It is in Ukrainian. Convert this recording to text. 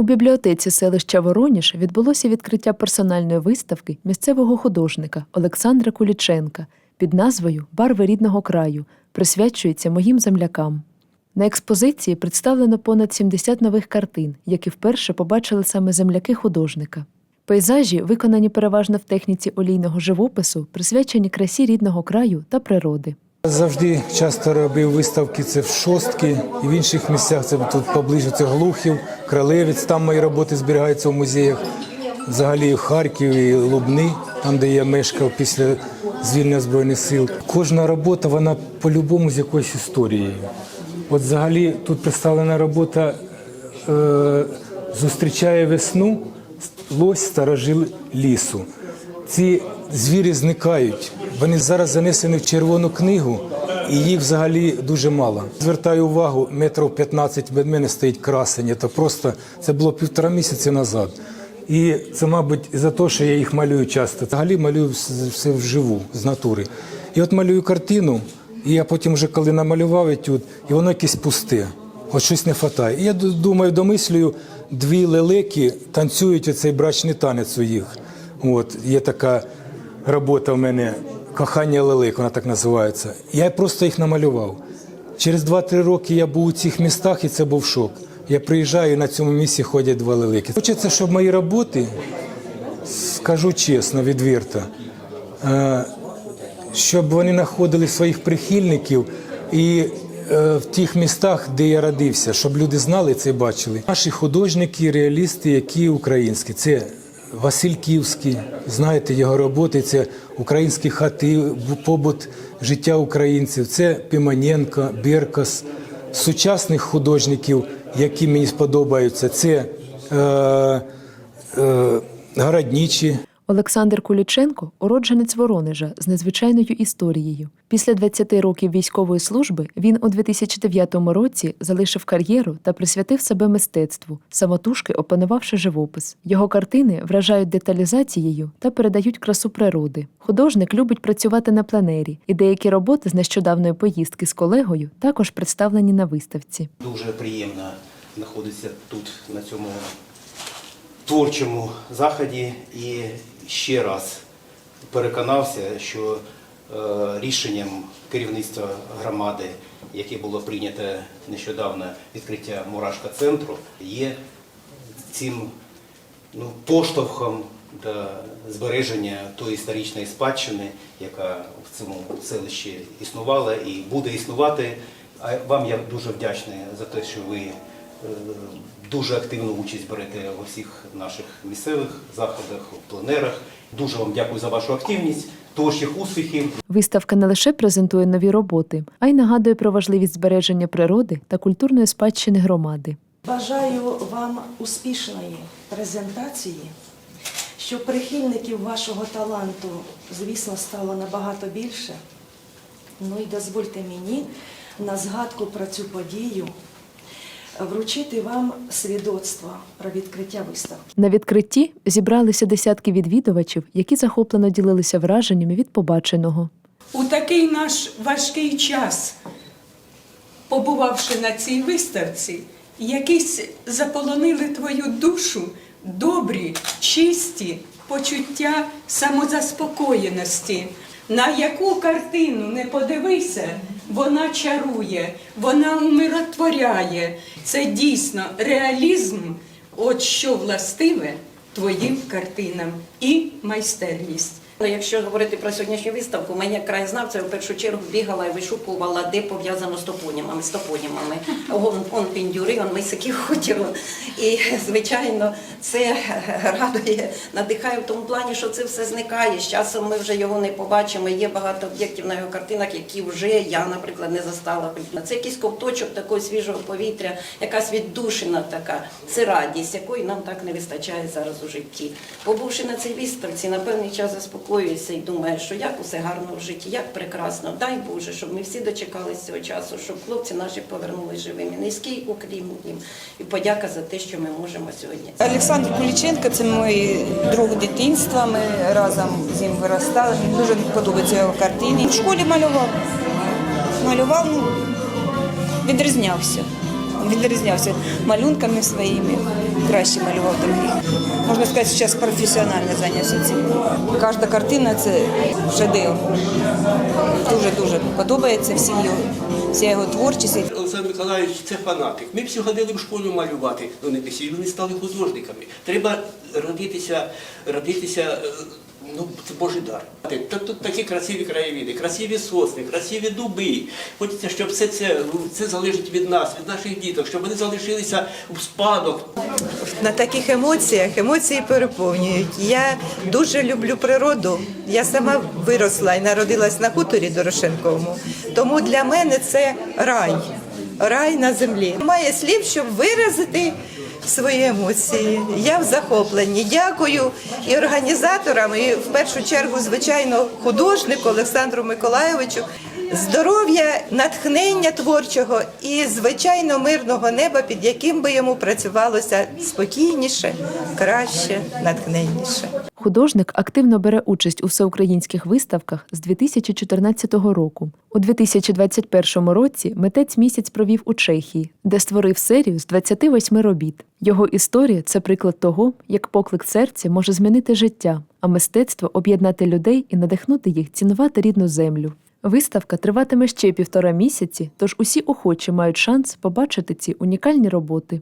У бібліотеці селища Вороніж відбулося відкриття персональної виставки місцевого художника Олександра Куліченка під назвою Барви рідного краю присвячується моїм землякам. На експозиції представлено понад 70 нових картин, які вперше побачили саме земляки художника. Пейзажі, виконані переважно в техніці олійного живопису, присвячені красі рідного краю та природи. Завжди часто робив виставки це в шостки і в інших місцях. Це тут поближче це Глухів, Кралевець. Там мої роботи зберігаються в музеях. Взагалі в Харкові, Лубни, там, де я мешкав після звільнення збройних сил. Кожна робота вона по-любому з якоюсь історією. От взагалі тут представлена робота е, зустрічає весну, лось старожил лісу. Ці звірі зникають. Вони зараз занесені в червону книгу, і їх взагалі дуже мало. Звертаю увагу, метрів 15 від мене стоїть красень. Це просто це було півтора місяці назад. І це, мабуть, за те, що я їх малюю часто. Взагалі малюю все вживу, з натури. І от малюю картину, і я потім, вже коли намалював етюд, і воно якесь пусте. От щось не вистачає. І я думаю, домислюю, дві лелеки танцюють оцей брачний танець у їх. От, є така робота в мене Кохання лелек, вона так називається. Я просто їх намалював. Через 2-3 роки я був у цих містах, і це був шок. Я приїжджаю, і на цьому місці ходять два лелеки. Хочеться, щоб мої роботи, скажу чесно, відверто, е, щоб вони знаходили своїх прихильників і е, в тих містах, де я родився, щоб люди знали це і бачили. Наші художники, реалісти, які українські, це Василь Київський, знаєте його роботи, це українські хати, побут життя українців, це Піманенко, Беркас, сучасних художників, які мені сподобаються, це е, е, Городнічі. Олександр Куліченко уродженець Воронежа з незвичайною історією. Після 20 років військової служби він у 2009 році залишив кар'єру та присвятив себе мистецтву, самотужки опанувавши живопис. Його картини вражають деталізацією та передають красу природи. Художник любить працювати на пленері, і деякі роботи з нещодавної поїздки з колегою також представлені на виставці. Дуже приємно знаходитися тут, на цьому творчому заході, і ще раз переконався, що е, рішенням керівництва громади, яке було прийнято нещодавно відкриття Мурашка центру, є цим ну, поштовхом до збереження тої історичної спадщини, яка в цьому селищі існувала і буде існувати. А вам я дуже вдячний за те, що ви дуже активну участь берете у всіх наших місцевих заходах, у пленерах. Дуже вам дякую за вашу активність, творчих успіхів. Виставка не лише презентує нові роботи, а й нагадує про важливість збереження природи та культурної спадщини громади. Бажаю вам успішної презентації, щоб прихильників вашого таланту, звісно, стало набагато більше. Ну і дозвольте мені на згадку про цю подію вручити вам свідоцтво про відкриття виставки. На відкритті зібралися десятки відвідувачів, які захоплено ділилися враженнями від побаченого. У такий наш важкий час, побувавши на цій виставці, якісь заполонили твою душу добрі, чисті почуття самозаспокоєності. На яку картину не подивися, вона чарує, вона умиротворяє. Це дійсно реалізм, от що властиве твоїм картинам і майстерність. Якщо говорити про сьогоднішню виставку, ми як краєзнавця в першу чергу бігала і вишукувала, де пов'язано з топонімами, з топонімами. Он, он піндюри, он мисики хотіло. І, звичайно, це радує, надихає в тому плані, що це все зникає. З часом ми вже його не побачимо. Є багато об'єктів на його картинах, які вже я, наприклад, не застала. Це якийсь ковточок такого свіжого повітря, якась віддушина така. Це радість, якої нам так не вистачає зараз у житті. Побувши на цій виставці, на певний час заспокоююся і думаю, що як усе гарно в житті, як прекрасно. Дай Боже, щоб ми всі дочекалися цього часу, щоб хлопці наші повернулись живими. Низький уклін їм і подяка за те, що ми можемо сьогодні. Олександр Куліченко це мій друг дитинства. Ми разом з ним виростали. Мені дуже подобаються його картини. В школі малював. Малював, ну, відрізнявся. Відрізнявся малюнками своїми. Краще малював других. Можна сказати, зараз професіонально зайнявся цим. Кожна картина це шедевр. Дуже-дуже подобається всім його, вся його творчість. Олександр Миколаївич це фанатик. Ми всі ходили в школу малювати, але не всі вони стали художниками. Треба родитися, родитися, е, ну це Божий дар. Тут, такі красиві краєвіди, красиві сосни, красиві дуби. Хочеться, щоб все це, це залежить від нас, від наших діток, щоб вони залишилися в спадок. на таких емоціях емоції переповнюють. Я дуже люблю природу. Я сама виросла і народилась на хуторі Дорошенковому. Тому для мене це рай, рай на землі. Немає слів, щоб виразити свої емоції. Я в захопленні. Дякую і організаторам, і в першу чергу, звичайно, художнику Олександру Миколайовичу. Здоров'я, натхнення творчого і звичайно мирного неба, під яким би йому працювалося спокійніше, краще, натхненніше. Художник активно бере участь у всеукраїнських виставках з 2014 року. У 2021 році митець місяць провів у Чехії, де створив серію з 28 робіт. Його історія це приклад того, як поклик серця може змінити життя, а мистецтво об'єднати людей і надихнути їх цінувати рідну землю. Виставка триватиме ще півтора місяці, тож усі охочі мають шанс побачити ці унікальні роботи.